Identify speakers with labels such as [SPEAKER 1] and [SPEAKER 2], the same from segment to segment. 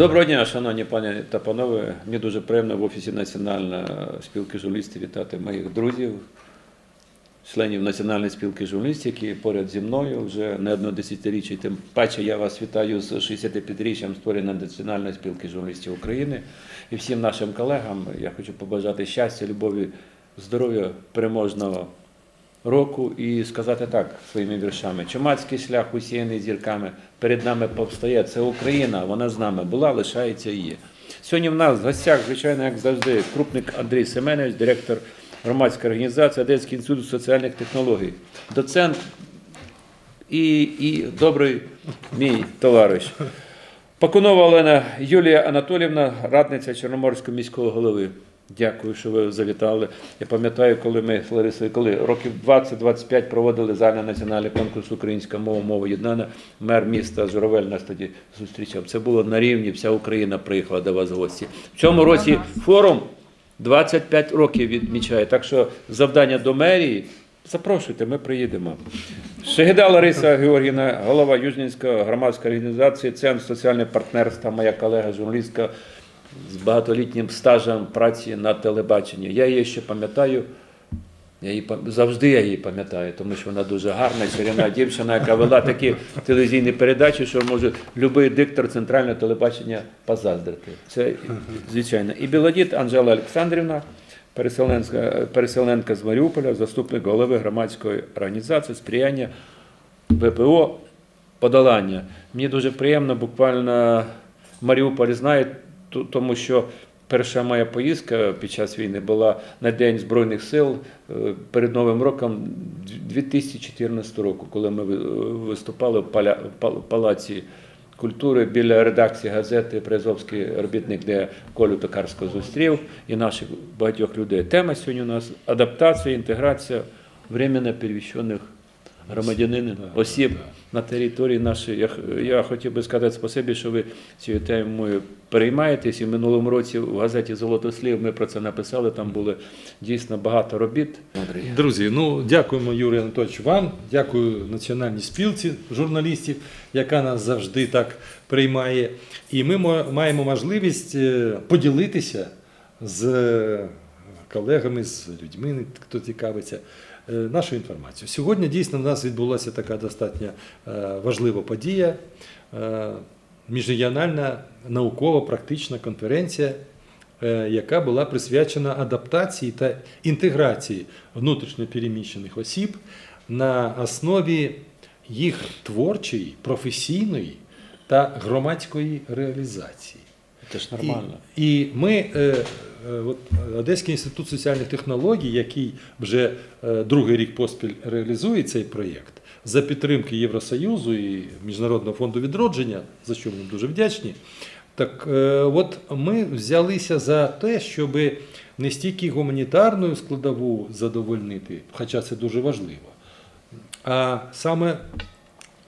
[SPEAKER 1] Доброго дня, шановні пані та панове. Мені дуже приємно в офісі Національної спілки журналістів вітати моїх друзів, членів Національної спілки журналістів, які поряд зі мною вже не одне десятиріччя. Тим паче я вас вітаю з 65-річчям створення Національної спілки журналістів України. І всім нашим колегам я хочу побажати щастя, любові, здоров'я, переможного року і сказати так своїми віршами. Чумацький шлях усіяний зірками перед нами повстає. Це Україна, вона з нами була, лишається і є. Сьогодні в нас в гостях, звичайно, як завжди, крупник Андрій Семенович, директор громадської організації Одеський інститут соціальних технологій, доцент і, і добрий мій товариш. Пакунова Олена Юлія Анатолівна, радниця Чорноморського міського голови. Дякую, що ви завітали. Я пам'ятаю, коли ми з Ларисою, коли років 20-25 проводили загальний національний конкурс Українська мова, мова єднана, мер міста Журавель нас тоді зустрічав. Це було на рівні, вся Україна приїхала до вас в гості. В цьому році форум 25 років відмічає. Так що завдання до мерії. Запрошуйте, ми приїдемо. Шегида Лариса Георгіївна, голова Южнінської громадської організації, Центр соціальне партнерство, моя колега, журналістка з багатолітнім стажем праці на телебаченні. Я її ще пам'ятаю. Я її завжди я її пам'ятаю, тому що вона дуже гарна, чарівна дівчина, яка вела такі телевізійні передачі, що може будь-який диктор центрального телебачення позаздрити. Це звичайно. І Білодіт Анжела Олександрівна, переселенська, переселенка з Маріуполя, заступник голови громадської організації сприяння ВПО подолання. Мені дуже приємно, буквально в Маріуполі знаю, ту- тому що перша моя поїздка під час війни була на День Збройних сил е, перед Новим роком 2014 року, коли ми ви- виступали в палаці культури біля редакції газети Призовський робітник, де Колю Токарського зустрів і наших багатьох людей. Тема сьогодні у нас адаптація, інтеграція временно переміщених громадянин осіб на території нашої. Я, х- я хотів би сказати спасибі, що ви цією темою переймаєтесь. І в минулому році в газеті Золото слів ми про це написали. Там було дійсно багато робіт.
[SPEAKER 2] Друзі, ну дякуємо Юрій Анатольович вам, дякую Національній спілці журналістів, яка нас завжди так приймає. І ми маємо можливість е, поділитися з колегами, з людьми, хто цікавиться. Е, Нашою інформацією. Сьогодні дійсно в нас відбулася така достатньо е, важлива подія. е, Міжрегіональна наукова-практична конференція яка була присвячена адаптації та інтеграції внутрішньопереміщених осіб на основі їх творчої, професійної та громадської реалізації.
[SPEAKER 1] Це ж нормально.
[SPEAKER 2] І, і ми, от, Одеський інститут соціальних технологій, який вже е, другий рік поспіль реалізує цей проєкт, за підтримки Євросоюзу і Міжнародного фонду відродження, за що ми дуже вдячні. Так е, от ми взялися за те, щоб не стільки гуманітарну складову задовольнити, хоча це дуже важливо, а саме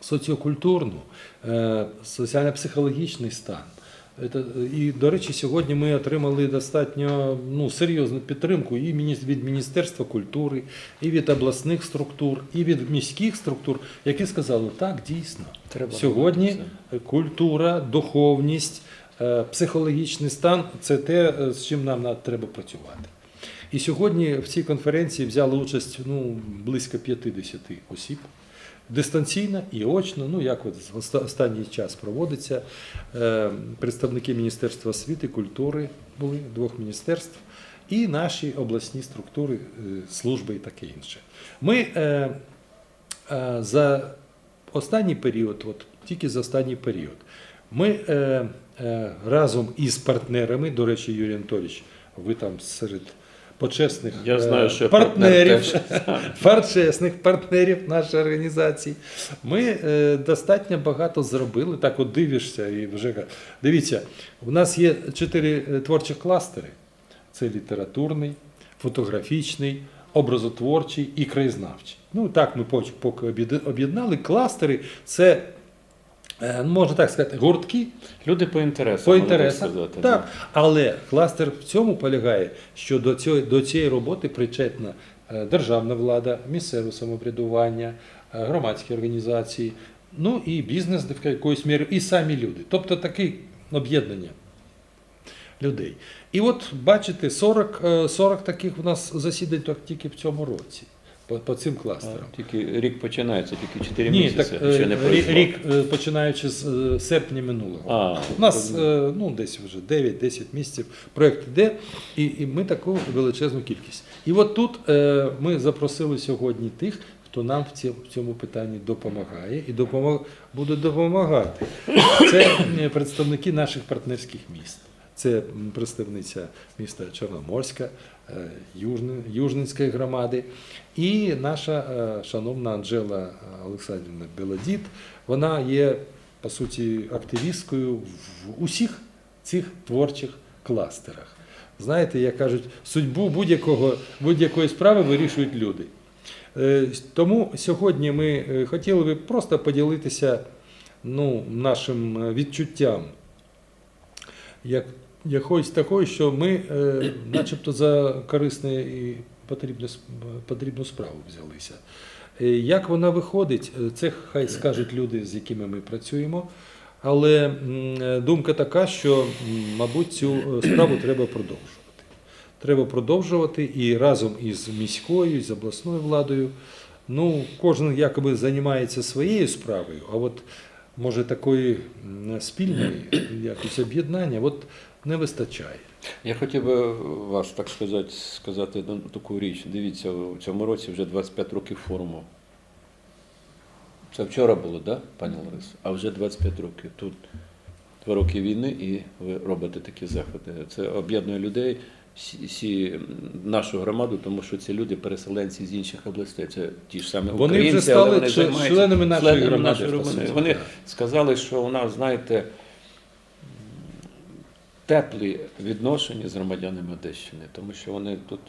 [SPEAKER 2] соціокультурну, е, соціально-психологічний стан. І, до речі, сьогодні ми отримали достатньо ну, серйозну підтримку і від Міністерства культури, і від обласних структур, і від міських структур, які сказали, так, дійсно,
[SPEAKER 1] Треба
[SPEAKER 2] сьогодні культура, духовність, е, психологічний стан це те, з чим нам треба працювати. І сьогодні в цій конференції взяли участь ну, близько 50 осіб. Дистанційно і очно, ну як от оста- останній час проводиться. Е, Представники Міністерства освіти, культури були двох міністерств, і наші обласні структури, е, служби і таке інше. Ми е, за останній період, от тільки за останній період, ми разом із партнерами, до речі, Юрій Анатолійович, ви там серед почесних
[SPEAKER 1] Я знаю,
[SPEAKER 2] е,
[SPEAKER 1] що я партнер
[SPEAKER 2] партнерів, почесних партнерів нашої організації. Ми е, достатньо багато зробили. Так, от дивишся і вже дивіться, у нас є чотири е, творчі кластери: це літературний, фотографічний, образотворчий і краєзнавчий. Ну так ми поки об'єднали. Кластери це. Е, Можна так сказати, гуртки,
[SPEAKER 1] Люди по інтересам.
[SPEAKER 2] по
[SPEAKER 1] можна
[SPEAKER 2] інтересах.
[SPEAKER 1] сказати,
[SPEAKER 2] Так. Але кластер в цьому полягає, що до цієї, до цієї роботи причетна е, державна влада, місцеве самоврядування, е, громадські організації, ну і бізнес в якоюсь мірі, і самі люди. Тобто такий об'єднання людей. І от бачите, 40, е, 40 таких у нас засідань тільки в цьому році по, по цим кластерам.
[SPEAKER 1] Тільки рік починається, тільки 4
[SPEAKER 2] Ні,
[SPEAKER 1] місяці.
[SPEAKER 2] так е,
[SPEAKER 1] ще не
[SPEAKER 2] рік,
[SPEAKER 1] пройшло.
[SPEAKER 2] рік е, починаючи з е, серпня минулого.
[SPEAKER 1] А,
[SPEAKER 2] У нас е, ну, десь вже 9-10 місяців проєкт йде, і, і ми таку величезну кількість. І от тут е, ми запросили сьогодні тих, хто нам в цьому, в цьому питанні допомагає і допомог, буде допомагати. Це е, представники наших партнерських міст. Це представниця міста Чорноморська, е, Южненської громади і наша е, шановна Анжела Олександрівна Белодід. Вона є, по суті, активісткою в усіх цих творчих кластерах. Знаєте, як кажуть, судьбу будь-якої справи вирішують люди. Е, Тому сьогодні ми е, хотіли би просто поділитися ну, нашим е, відчуттям як, якоюсь такою, що ми е, начебто за корисне і потрібне, потрібну справу взялися. Е, Як вона виходить, е, це хай скажуть люди, з якими ми працюємо. Але е, думка така, що, мабуть, цю справу треба продовжувати. Треба продовжувати і разом із міською, з обласною владою. Ну, кожен якоби займається своєю справою, а от може такої спільної якось об'єднання от не вистачає.
[SPEAKER 1] Я хотів би вас, так сказати, сказати таку річ. Дивіться, у цьому році вже 25 років форуму. Це вчора було, так, да, пані Ларисо? А вже 25 років. Тут два роки війни і ви робите такі заходи. Це об'єднує людей, всі, всі нашу громаду, тому що ці люди переселенці з інших областей. Це ті ж самі
[SPEAKER 2] Вони вже
[SPEAKER 1] українці, але
[SPEAKER 2] стали
[SPEAKER 1] вони
[SPEAKER 2] членами нашої
[SPEAKER 1] членами
[SPEAKER 2] громади,
[SPEAKER 1] Вони сказали, що у нас, знаєте, теплі відношення з громадянами Одещини, тому що вони тут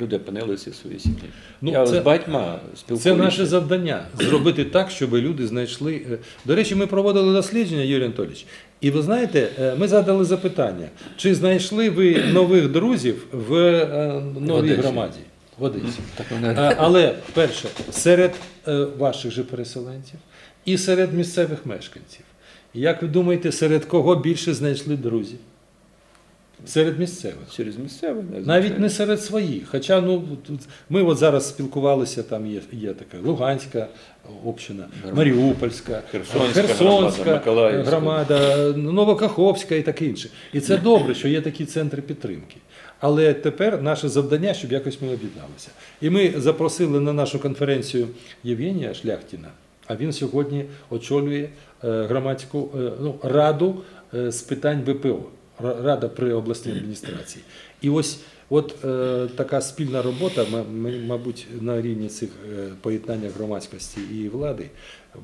[SPEAKER 1] люди опинилися в своїй сім'ї.
[SPEAKER 2] Ну,
[SPEAKER 1] Я
[SPEAKER 2] це-
[SPEAKER 1] з батьма спілкуюся.
[SPEAKER 2] Це наше завдання зробити так, щоб люди знайшли. е, До речі, ми проводили дослідження, Юрій Анатолійович, і ви знаєте, е, ми задали запитання: чи знайшли ви нових друзів в е, новій
[SPEAKER 1] Одесі.
[SPEAKER 2] громаді в Одесі? Але перше, серед ваших же переселенців і серед місцевих мешканців. Як ви думаєте, серед кого більше знайшли друзів? Серед місцевих.
[SPEAKER 1] через місцеве.
[SPEAKER 2] Навіть не серед своїх. Хоча ну, тут ми от зараз спілкувалися, там є, є така Луганська община, Маріупольська,
[SPEAKER 1] Херсонська
[SPEAKER 2] Херсонська
[SPEAKER 1] громада, Миколаївська.
[SPEAKER 2] громада, Новокаховська і таке інше. І це добре, що є такі центри підтримки. Але тепер наше завдання, щоб якось ми об'єдналися. І ми запросили на нашу конференцію Євгенія Шляхтіна, а він сьогодні очолює е, громадську е, ну, раду е, з питань ВПО, рада при обласній адміністрації. І ось от е, така спільна робота, мабуть, на рівні цих е, поєднання громадськості і влади,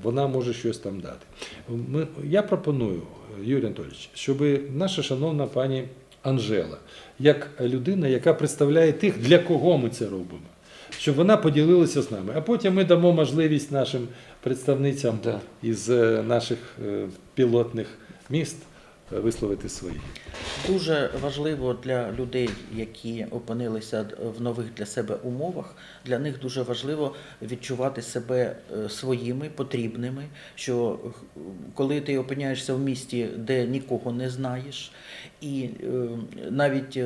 [SPEAKER 2] вона може щось там дати. Ми, я пропоную, Юрій Анатолійович, щоб наша шановна пані Анжела, як людина, яка представляє тих, для кого ми це робимо, щоб вона поділилася з нами. А потім ми дамо можливість нашим представницям
[SPEAKER 1] Да.
[SPEAKER 2] із е, наших е, пілотних міст висловити свої.
[SPEAKER 3] Дуже важливо для людей, які опинилися в нових для себе умовах. Для них дуже важливо відчувати себе е, своїми, потрібними. Що е, коли ти опиняєшся в місті, де нікого не знаєш, і е, навіть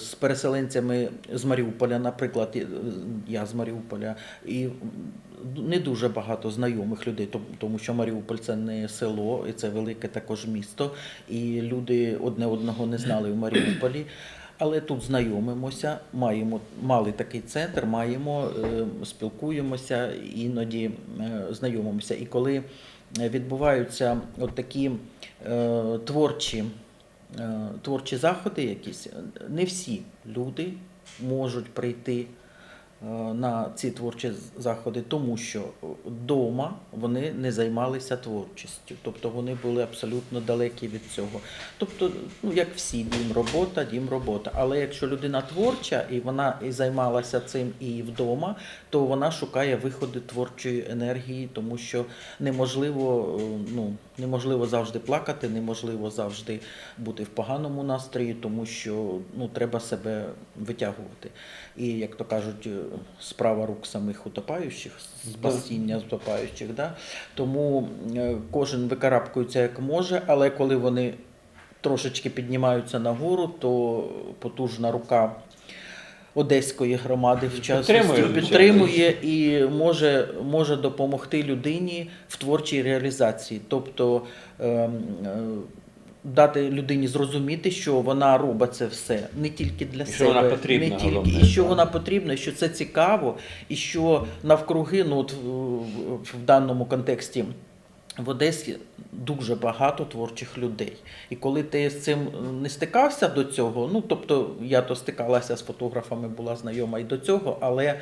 [SPEAKER 3] з переселенцями з Маріуполя, наприклад, я з Маріуполя, і не дуже багато знайомих людей, тому що Маріуполь це не село, і це велике також місто, і люди одне одного не знали в Маріуполі. Але тут знайомимося, маємо мали такий центр, маємо, е, спілкуємося, іноді е, знайомимося. І коли відбуваються от такі е, творчі, творчі заходи, якісь, не всі люди можуть прийти на ці творчі заходи, тому що вдома вони не займалися творчістю, тобто вони були абсолютно далекі від цього. Тобто, ну як всі, дім робота, дім робота. Але якщо людина творча і вона і займалася цим і вдома, то вона шукає виходи творчої енергії, тому що неможливо, е, ну, неможливо завжди плакати, неможливо завжди бути в поганому настрої, тому що ну, треба себе витягувати. І, як то кажуть, е, справа рук самих утопаючих, спасіння утопаючих. Да? Тому е, кожен викарабкується як може, але коли вони трошечки піднімаються нагору, то потужна рука Одеської громади в частності
[SPEAKER 1] Підтримує,
[SPEAKER 3] підтримує і може, може допомогти людині в творчій реалізації. Тобто ем, е, дати людині зрозуміти, що вона робить це все не тільки для
[SPEAKER 1] І що
[SPEAKER 3] себе,
[SPEAKER 1] вона потрібна,
[SPEAKER 3] не тільки,
[SPEAKER 1] головне,
[SPEAKER 3] і що
[SPEAKER 1] так.
[SPEAKER 3] вона потрібна, що це цікаво, і що навкруги, ну от в, в- в даному контексті. В Одесі дуже багато творчих людей. І коли ти з цим не стикався до цього, ну тобто я то стикалася з фотографами, була знайома і до цього, але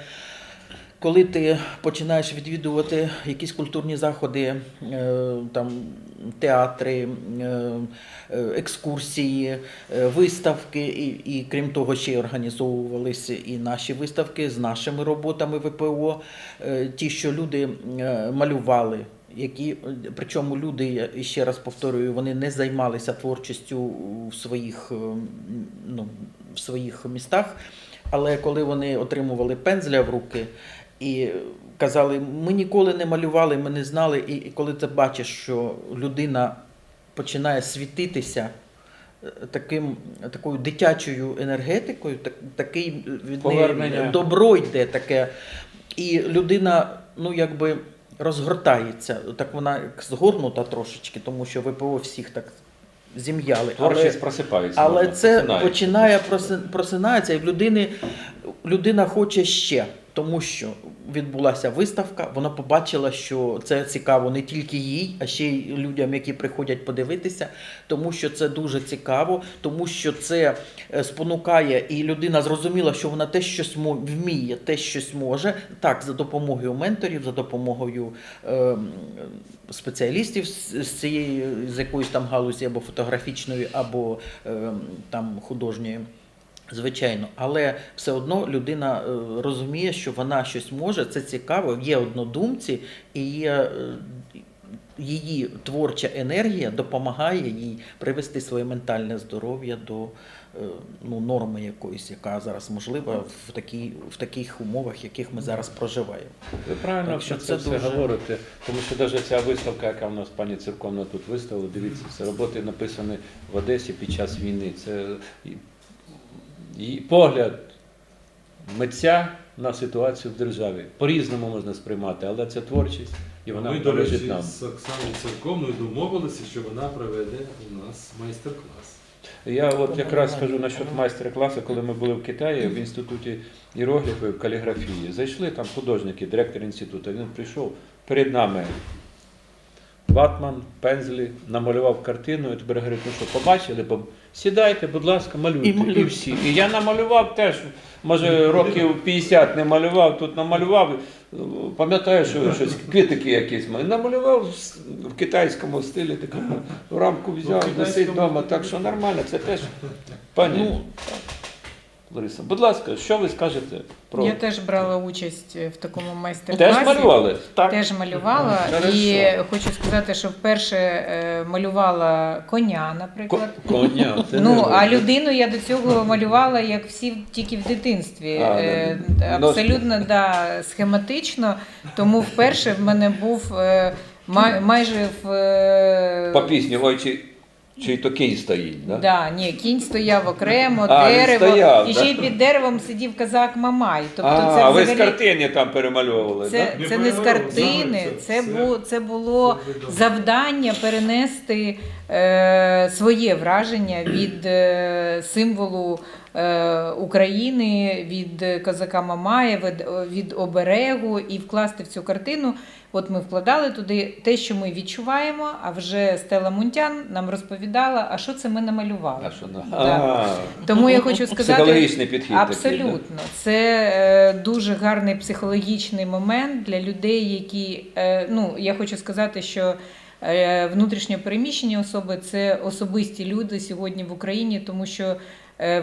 [SPEAKER 3] коли ти починаєш відвідувати якісь культурні заходи, е, там театри, е, екскурсії, е, виставки, і, і крім того, ще й організовувалися і наші виставки з нашими роботами ВПО, ті, що люди малювали. Які причому люди, я ще раз повторюю, вони не займалися творчістю в своїх, ну, в своїх містах. Але коли вони отримували пензля в руки і казали, ми ніколи не малювали, ми не знали. І, коли ти бачиш, що людина починає світитися е, таким, такою дитячою енергетикою, так, такий від неї добро йде таке. І людина, ну якби розгортається, так вона згорнута трошечки, тому що ВПО всіх так зім'яли. Але-
[SPEAKER 1] просипається.
[SPEAKER 3] але це починає проси- просинається, і в людини людина хоче ще, тому що відбулася виставка. Вона побачила, що це цікаво не тільки їй, а ще й людям, які приходять подивитися, тому що це дуже цікаво, тому що це е, спонукає, і людина зрозуміла, що вона те щось вміє, те щось може. Так, за допомогою менторів, за допомогою ем, спеціалістів з, цієї з якоїсь там галузі або фотографічної, або ем, там художньої. Звичайно, але все одно людина е, розуміє, що вона щось може, це цікаво, є однодумці, і є, е, її творча енергія допомагає їй привести своє ментальне здоров'я до е, ну, норми якоїсь, яка зараз можлива в, такій, в таких умовах, яких ми зараз проживаємо.
[SPEAKER 1] Ви правильно
[SPEAKER 3] Так що
[SPEAKER 1] це,
[SPEAKER 3] це
[SPEAKER 1] все
[SPEAKER 3] дуже-
[SPEAKER 1] говорите, тому що навіть ця виставка, яка в нас пані Церковна тут виставила, дивіться, це роботи написані в Одесі під час війни. Це і, погляд митця на ситуацію в державі. По-різному можна сприймати, але це творчість, і вона
[SPEAKER 2] Ми, до речі,
[SPEAKER 1] нам.
[SPEAKER 2] з Оксаною Церковною домовилися, що вона проведе у нас майстер-клас.
[SPEAKER 1] Я от якраз скажу насчет майстер-класу, коли ми були в Китаї в інституті іерогліфів, каліграфії. Зайшли там художники, директор інституту. Він прийшов перед нами. Ватман, пензлі, намалював картину, і тепер говорить, ну що, побачили, Поб- сідайте, будь ласка, малюйте.
[SPEAKER 3] І
[SPEAKER 1] І, всі. І я намалював теж, може, років 50 не малював, тут намалював. Пам'ятаю, що щось квітики якісь мали. Намалював в- в китайському стилі, такому в рамку взяв, носить вдома. Так що нормально, це теж. Пані
[SPEAKER 3] Ну,
[SPEAKER 1] Лариса, будь ласка, що ви скажете про
[SPEAKER 4] Я теж брала участь в такому майстер-класі.
[SPEAKER 1] теж малювали? Так.
[SPEAKER 4] Теж малювала.
[SPEAKER 1] Хорошо.
[SPEAKER 4] І хочу сказати, що вперше е, малювала коня, наприклад.
[SPEAKER 1] Ко- Коня. це
[SPEAKER 4] Ну, а людину я до цього малювала, як всі тільки в дитинстві.
[SPEAKER 1] А,
[SPEAKER 4] Е,
[SPEAKER 1] ну,
[SPEAKER 4] Абсолютно да, схематично. Тому вперше в мене був е, май- майже в.
[SPEAKER 1] По пісні, ой, чи, чи то кінь стоїть, да?
[SPEAKER 4] Да, ні, кінь стояв окремо,
[SPEAKER 1] А, він
[SPEAKER 4] дерево,
[SPEAKER 1] стояв,
[SPEAKER 4] і ще й під деревом сидів казак Мамай. Тобто
[SPEAKER 1] а,
[SPEAKER 4] це
[SPEAKER 1] ви з
[SPEAKER 4] взагалі...
[SPEAKER 1] картини там перемальовували,
[SPEAKER 4] Це,
[SPEAKER 1] да?
[SPEAKER 2] Не
[SPEAKER 4] це не з картини, це,
[SPEAKER 2] це-
[SPEAKER 4] бу, це було
[SPEAKER 2] це
[SPEAKER 4] завдання перенести е, своє враження від е, символу е, України, від козака Мамая, від, оберегу і вкласти в цю картину. От ми вкладали туди те, що ми відчуваємо, а вже Стела Мунтян нам розповідала, а що це ми намалювали.
[SPEAKER 1] А що на
[SPEAKER 4] Да. Тому я хочу сказати,
[SPEAKER 1] психологічний підхід.
[SPEAKER 4] Абсолютно,
[SPEAKER 1] Такий,
[SPEAKER 4] це е, дуже гарний психологічний момент для людей, які е, ну я хочу сказати, що е, внутрішньо переміщені особи це особисті люди сьогодні в Україні, тому що е,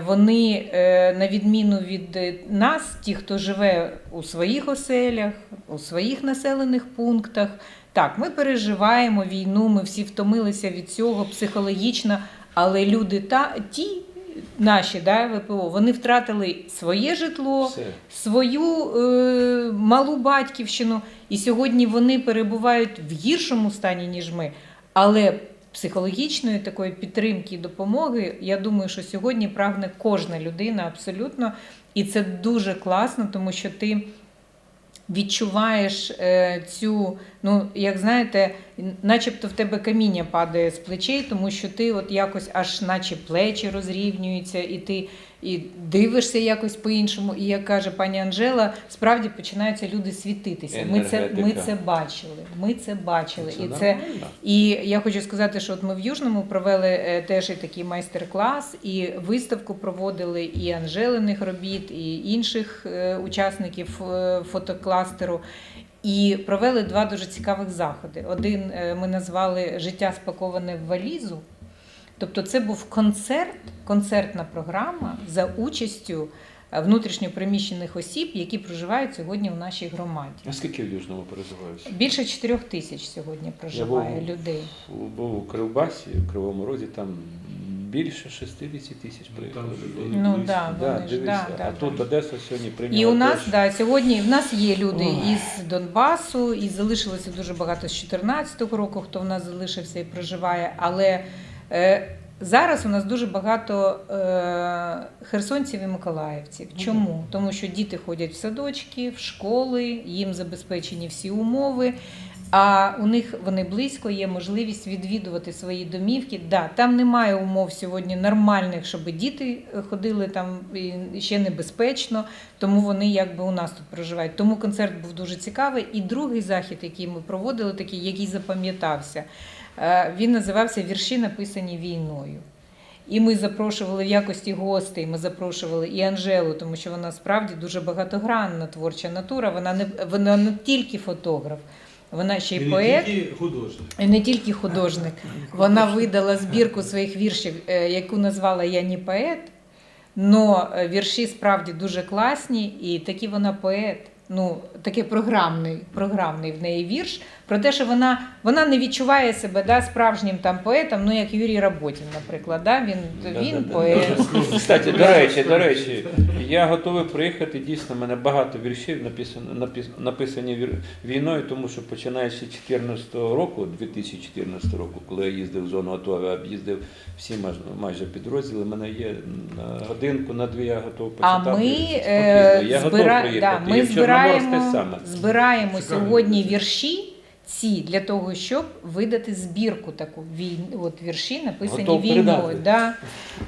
[SPEAKER 4] вони, е, на відміну від е, нас, ті, хто живе у своїх оселях, у своїх населених пунктах. Так, ми переживаємо війну, ми всі втомилися від цього психологічно, але люди та ті наші да, ВПО, вони втратили своє житло,
[SPEAKER 1] Все.
[SPEAKER 4] свою е, малу батьківщину, і сьогодні вони перебувають в гіршому стані, ніж ми. Але психологічної такої підтримки і допомоги. Я думаю, що сьогодні прагне кожна людина абсолютно. І це дуже класно, тому що ти відчуваєш е, цю, ну як знаєте, начебто в тебе каміння падає з плечей, тому що ти от якось аж наче плечі розрівнюються, і ти і дивишся якось по-іншому. І як каже пані Анжела, справді починаються люди світитися. Ми це, ми це бачили. Ми це бачили.
[SPEAKER 1] Це
[SPEAKER 4] і це
[SPEAKER 1] нормально.
[SPEAKER 4] і я хочу сказати, що от ми в Южному провели е, теж і такий майстер-клас, і виставку проводили і Анжелиних робіт, і інших е, учасників е, фотокластеру. І провели два дуже цікавих заходи. Один е, ми назвали Життя спаковане в валізу. Тобто це був концерт, концертна програма за участю е, внутрішньопереміщених осіб, які проживають сьогодні в нашій громаді.
[SPEAKER 1] А скільки в Южному перезиваюся?
[SPEAKER 4] Більше чотирьох тисяч сьогодні проживає
[SPEAKER 1] був-
[SPEAKER 4] людей.
[SPEAKER 1] Був у Кривбасі, в Кривому Розі, там більше 60 тисяч приїхало людей.
[SPEAKER 4] Ну да,
[SPEAKER 1] Да,
[SPEAKER 4] вони ж
[SPEAKER 1] дивися.
[SPEAKER 4] да, да,
[SPEAKER 1] а тут
[SPEAKER 4] да.
[SPEAKER 1] Одеса сьогодні прийняла
[SPEAKER 4] І у нас
[SPEAKER 1] теж.
[SPEAKER 4] да, сьогодні в нас є люди
[SPEAKER 1] Ой.
[SPEAKER 4] із Донбасу, і залишилося дуже багато з 2014 року, хто в нас залишився і проживає. Але е, зараз у нас дуже багато е, херсонців і миколаївців. Чому? Тому що діти ходять в садочки, в школи, їм забезпечені всі умови. А у них вони близько є можливість відвідувати свої домівки. Да, там немає умов сьогодні нормальних, щоб діти ходили там і ще небезпечно, тому вони якби у нас тут проживають. Тому концерт був дуже цікавий. І другий захід, який ми проводили, такий, який запам'ятався, е, він називався Вірші написані війною. І ми запрошували в якості гостей, ми запрошували і Анжелу, тому що вона справді дуже багатогранна творча натура. Вона не вона не тільки фотограф, вона ще й поет.
[SPEAKER 2] художник.
[SPEAKER 4] І не тільки художник. Вона видала збірку своїх віршів, е, яку назвала Я не поет. Но е, вірші справді дуже класні, і такі вона поет. Ну, такий програмний, програмний в неї вірш про те, що вона, вона не відчуває себе да, справжнім там поетом, ну як Юрій Работін, наприклад. Да? Він, він
[SPEAKER 1] Да-да-да.
[SPEAKER 4] поет.
[SPEAKER 1] Кстати, до речі, до речі, я готовий приїхати. Дійсно, в мене багато віршів написано, написані війною, тому що починаючи з 2014 року, 2014 року, коли я їздив в зону АТО, я об'їздив всі майже, підрозділи. в мене є годинку, на дві я готовий
[SPEAKER 4] А ми,
[SPEAKER 1] спокійно.
[SPEAKER 4] е,
[SPEAKER 1] я готовий приїхати.
[SPEAKER 4] да, ми
[SPEAKER 1] те
[SPEAKER 4] збираємо,
[SPEAKER 1] саме.
[SPEAKER 4] збираємо сьогодні вірші ці для того, щоб видати збірку таку війн... от вірші, написані
[SPEAKER 1] Готов
[SPEAKER 4] війною. Да.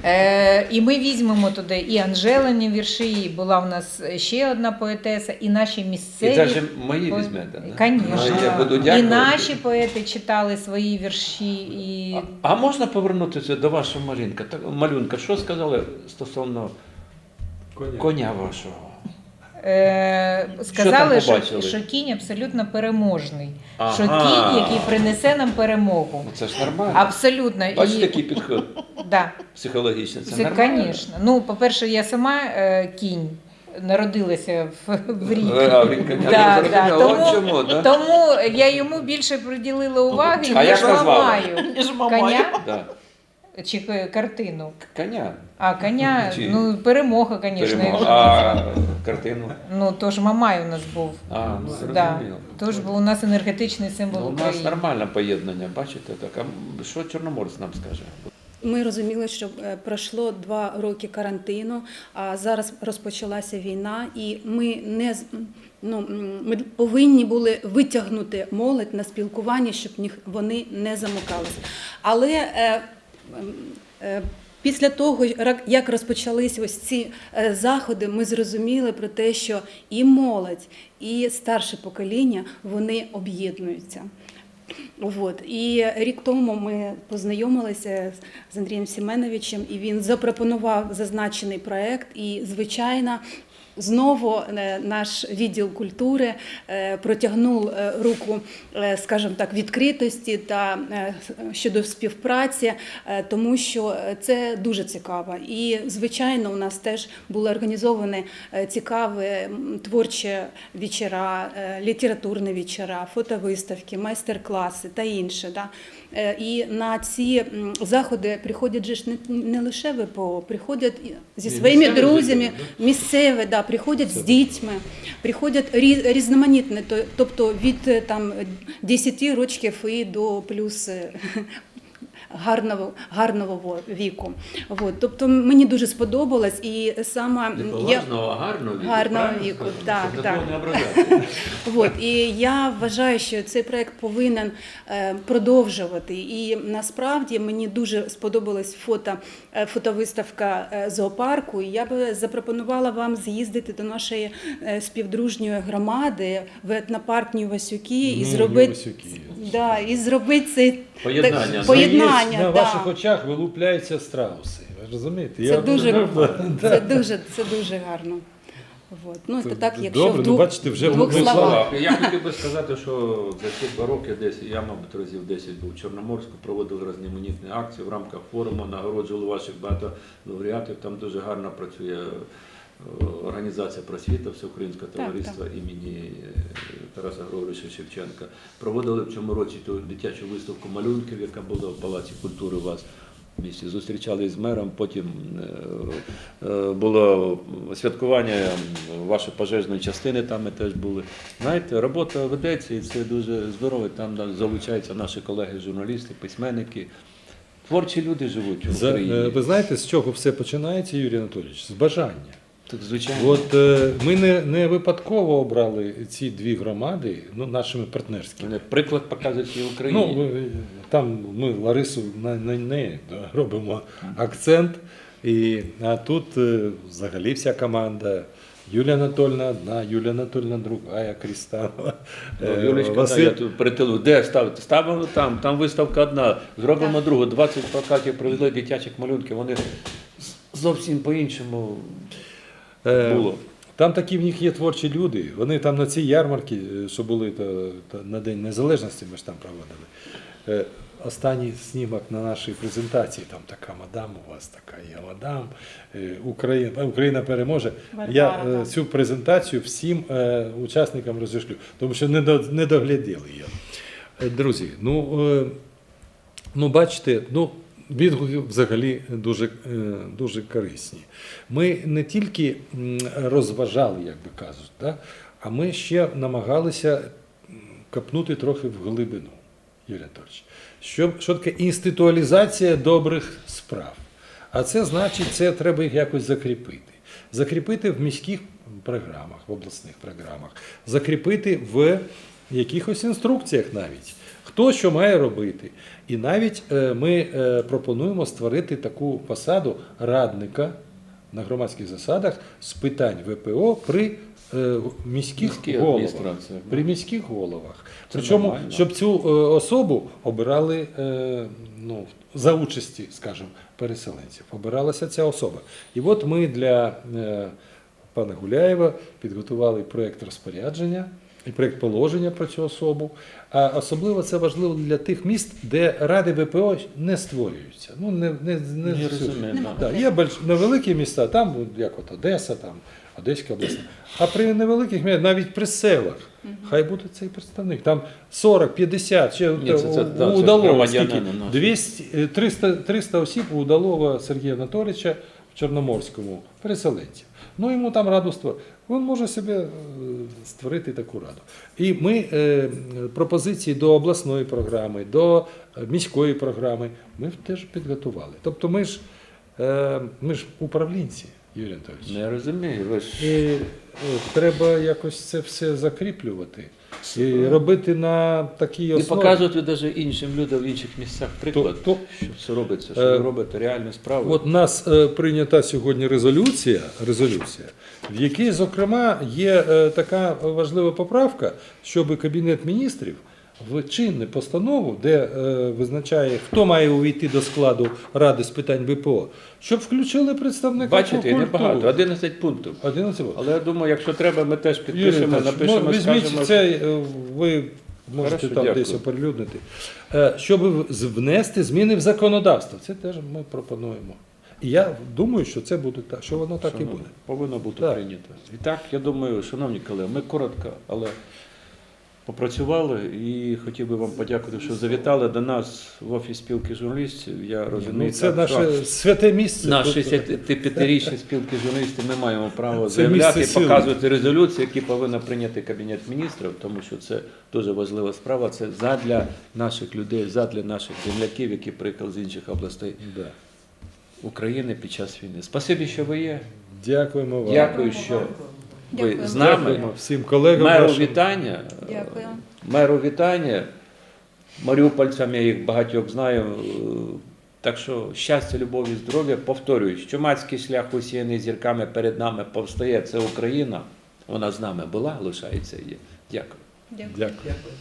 [SPEAKER 4] Е, і ми візьмемо туди і Анжелині вірші, і була в нас ще одна поетеса, і наші
[SPEAKER 1] І
[SPEAKER 4] місцеві.
[SPEAKER 1] навіть мої візьмете. да?
[SPEAKER 4] Конечно.
[SPEAKER 1] Ну, Я буду
[SPEAKER 4] і наші поети читали свої вірші. І...
[SPEAKER 1] А, а можна повернутися до вашого малюнка? Так, малюнка, що сказали стосовно коня вашого?
[SPEAKER 4] Е, сказали,
[SPEAKER 1] там
[SPEAKER 4] що, що кінь абсолютно переможний.
[SPEAKER 1] Ага.
[SPEAKER 4] Що кінь, який принесе нам перемогу.
[SPEAKER 1] Ну, Це ж нормально.
[SPEAKER 4] Абсолютно.
[SPEAKER 1] Бачите,
[SPEAKER 4] І,
[SPEAKER 1] який підход
[SPEAKER 4] да,
[SPEAKER 1] психологічний. Це,
[SPEAKER 4] це,
[SPEAKER 1] нормально.
[SPEAKER 4] звісно. Ну, по-перше, я сама е, кінь. Народилася в, в рік.
[SPEAKER 1] Е, а, в рік.
[SPEAKER 4] Да, да. Тому,
[SPEAKER 1] чому, да?
[SPEAKER 4] тому я йому більше приділила уваги,
[SPEAKER 1] А
[SPEAKER 4] ніж ламаю.
[SPEAKER 1] Ніж
[SPEAKER 4] Коня
[SPEAKER 1] Да.
[SPEAKER 4] Чи е, картину.
[SPEAKER 1] Коня.
[SPEAKER 4] А коня,
[SPEAKER 1] Чи-
[SPEAKER 4] ну перемога, звісно.
[SPEAKER 1] Перемога. А картину.
[SPEAKER 4] Ну, то ж Мамай у нас був.
[SPEAKER 1] А, ну,
[SPEAKER 4] Да. Тож був у нас енергетичний символ
[SPEAKER 1] Ну, у нас
[SPEAKER 4] України.
[SPEAKER 1] нормальне поєднання, бачите? Так. А що Чорноморець нам скаже?
[SPEAKER 5] Ми розуміли, що е, пройшло два роки карантину, а зараз розпочалася війна, і ми не з- ну, ми повинні були витягнути молодь на спілкування, щоб вони не замикалися. Але е, е, Після того, як розпочались ось ці е, заходи, ми зрозуміли про те, що і молодь, і старше покоління вони об'єднуються. От. І рік тому ми познайомилися з Андрієм Сіменовичем, і він запропонував зазначений проект. І, звичайно, знову е, наш відділ культури е, протягнув е, руку, скажімо так, відкритості та щодо співпраці, тому що це дуже цікаво. І, звичайно, у нас теж були організовані цікаві творчі вечора, літературні вечора, фотовиставки, майстер-класи та інше. Да? І на ці заходи приходять ж не, не лише ВПО, приходять зі своїми друзями, місцеві, да, приходять з дітьми, приходять рі- різноманітні, тобто від е, там 10 років і до плюс гарного, гарного віку. От, тобто мені дуже сподобалось і саме я.
[SPEAKER 1] гарного віку.
[SPEAKER 5] Гарного віку, так, так. От, і я вважаю, що цей проект повинен е, продовжувати. І насправді мені дуже сподобалась фото, е, фотовиставка е, зоопарку. І я би запропонувала вам з'їздити до нашої співдружньої громади в етнопарк Нью-Васюки і
[SPEAKER 2] Ну,
[SPEAKER 5] зробити
[SPEAKER 2] Нью-Васюки.
[SPEAKER 5] да, і зробити цей
[SPEAKER 1] Поєднання,
[SPEAKER 5] так,
[SPEAKER 1] да.
[SPEAKER 5] Поєднання.
[SPEAKER 2] на
[SPEAKER 5] да.
[SPEAKER 2] ваших очах вилупляються страуси. Ви розумієте?
[SPEAKER 5] Це дуже,
[SPEAKER 2] Да.
[SPEAKER 5] це дуже, це дуже гарно. От. Ну, це так, якщо
[SPEAKER 2] Добре,
[SPEAKER 5] в
[SPEAKER 2] ну, бачите, вже
[SPEAKER 5] в двох
[SPEAKER 2] ми
[SPEAKER 5] словах.
[SPEAKER 1] Я хотів би сказати, що за ці два роки десь я, мабуть, разів 10 був в Чорноморську, проводили різноманітні акції в рамках форуму, нагороджували ваших багато лауреатів. Там дуже гарно працює організація просвіта Всеукраїнського
[SPEAKER 5] Так,
[SPEAKER 1] товариства імені е, Тараса Григоровича Шевченка. Проводили в цьому році ту дитячу виставку малюнків, яка була в Палаці культури у вас. в Місті зустрічались з мером, потім е, е, було святкування вашої пожежної частини, там ми теж були. Знаєте, робота ведеться і це дуже здорово. Там залучаються наші колеги, журналісти, письменники. Творчі люди живуть в Україні.
[SPEAKER 2] ви знаєте, з чого все починається, Юрій Анатолійович? З бажання.
[SPEAKER 1] Так, звичайно.
[SPEAKER 2] От е, ми не, не випадково обрали ці дві громади ну, нашими партнерськими.
[SPEAKER 1] Вони приклад показують і Україні.
[SPEAKER 2] Ну, там ми Ларису на, на неї робимо акцент. І, а тут е, взагалі вся команда. Юлія Анатольовна одна, Юлія Анатольовна друга, Крістанова.
[SPEAKER 1] Ну,
[SPEAKER 2] е,
[SPEAKER 1] Юлечка,
[SPEAKER 2] Василь-
[SPEAKER 1] я тут перетилу, де ставити? Ставимо там, там виставка одна, зробимо другу, 20 плакатів привезли дитячих малюнків, вони зовсім по-іншому було.
[SPEAKER 2] Там такі в них є творчі люди. Вони там на цій ярмарці, е, що були то, то на День Незалежності, ми ж там проводили. Е, Останній знімок на нашій презентації, там така мадам у вас, така є мадам, е, Україна, Україна переможе.
[SPEAKER 5] Варвара,
[SPEAKER 2] Я е, цю презентацію всім е, учасникам розішлю, тому що не, до, не догляділи її. Е, Друзі, ну, е, ну бачите, ну, відгуки взагалі дуже, е, дуже корисні. Ми не тільки розважали, як би кажуть, да, а ми ще намагалися копнути трохи в глибину, Юрій Анатольович. Що, що таке інституалізація добрих справ? А це значить, це треба їх якось закріпити. Закріпити в міських програмах, в обласних програмах, закріпити в якихось інструкціях навіть. Хто що має робити. І навіть е, ми е, пропонуємо створити таку посаду радника на громадських засадах з питань ВПО при е, міських
[SPEAKER 1] Міських
[SPEAKER 2] головах. При міських головах.
[SPEAKER 1] Це
[SPEAKER 2] Причому,
[SPEAKER 1] нормально.
[SPEAKER 2] щоб цю особу обирали ну, за участі, скажімо, переселенців. Обиралася ця особа. І от ми для пана Гуляєва підготували проєкт розпорядження і проєкт положення про цю особу. А особливо це важливо для тих міст, де ради ВПО не створюються. Ну, не, не, не всюди.
[SPEAKER 1] розумію, да.
[SPEAKER 2] Є більш невеликі міста, там як от Одеса, там Одеська область. А при невеликих містах, навіть при селах, хай буде цей представник. Там 40, 50, чи
[SPEAKER 1] Ні, це- це-
[SPEAKER 2] у,
[SPEAKER 1] це
[SPEAKER 2] Удалова скільки? 200, е, 300, 300 осіб у Удалова Сергія Анатолійовича в Чорноморському, переселенців. Ну йому там раду створити. Він може себе е, створити таку раду. І ми е, пропозиції до обласної програми, до е, міської програми ми теж підготували. Тобто ми ж, ми ж управлінці, Юрій Анатолійович.
[SPEAKER 1] Не розумію, ви ж
[SPEAKER 2] І треба якось це все закріплювати і робити на такій
[SPEAKER 1] і
[SPEAKER 2] основі.
[SPEAKER 1] показувати навіть іншим людям в інших місцях приклад,
[SPEAKER 2] то-
[SPEAKER 1] що це робиться, що
[SPEAKER 2] Е,
[SPEAKER 1] ви робите реальну справу.
[SPEAKER 2] От у нас е, прийнята сьогодні резолюція, резолюція, в якій, зокрема, є е, така важлива поправка, щоб Кабінет міністрів в чинну постанову, де е, визначає, хто має увійти до складу Ради з питань ВПО, щоб включили представника
[SPEAKER 1] Бачите, небагато, 11 пунктів.
[SPEAKER 2] 11 років.
[SPEAKER 1] Але я думаю, якщо треба, ми теж
[SPEAKER 2] Юрій
[SPEAKER 1] підпишемо,
[SPEAKER 2] Анатолійович,
[SPEAKER 1] напишемо,
[SPEAKER 2] ну, візьміть
[SPEAKER 1] скажемо.
[SPEAKER 2] це, е, ви можете
[SPEAKER 1] Хорошо,
[SPEAKER 2] там
[SPEAKER 1] дякую.
[SPEAKER 2] десь оприлюднити. Е, Щоб внести зміни в законодавство. Це теж ми пропонуємо. І я думаю, що це буде так, що воно так і буде.
[SPEAKER 1] Повинно бути
[SPEAKER 2] Так.
[SPEAKER 1] прийнято. І так, я думаю, шановні колеги, ми коротко, але попрацювали і хотів би вам подякувати, що завітали до нас в офіс спілки журналістів. Я розумію,
[SPEAKER 2] Ну, це
[SPEAKER 1] так,
[SPEAKER 2] наше святе місце.
[SPEAKER 1] на
[SPEAKER 2] Тут-
[SPEAKER 1] 65-річні спілки журналістів ми маємо право
[SPEAKER 2] Це
[SPEAKER 1] заявляти і показувати резолюції, які повинен прийняти Кабінет міністрів, тому що це дуже важлива справа. Це задля наших людей, задля наших земляків, які приїхали з інших областей
[SPEAKER 2] Да.
[SPEAKER 1] України під час війни. Спасибі, що ви є.
[SPEAKER 2] Дякуємо вам.
[SPEAKER 1] Дякую, що ви з нами.
[SPEAKER 2] Дякуємо всім колегам.
[SPEAKER 1] Меру
[SPEAKER 2] нашим.
[SPEAKER 1] вітання.
[SPEAKER 5] Дякую.
[SPEAKER 1] Меру вітання. Маріупольцям я їх багатьох знаю. Так що щастя, любові, здоров'я. Повторюю, чумацький шлях усіяний зірками перед нами повстає. Це Україна. Вона з нами була, лишається і є. Дякую.
[SPEAKER 5] Дякую.
[SPEAKER 2] Дякую.
[SPEAKER 3] Дякую.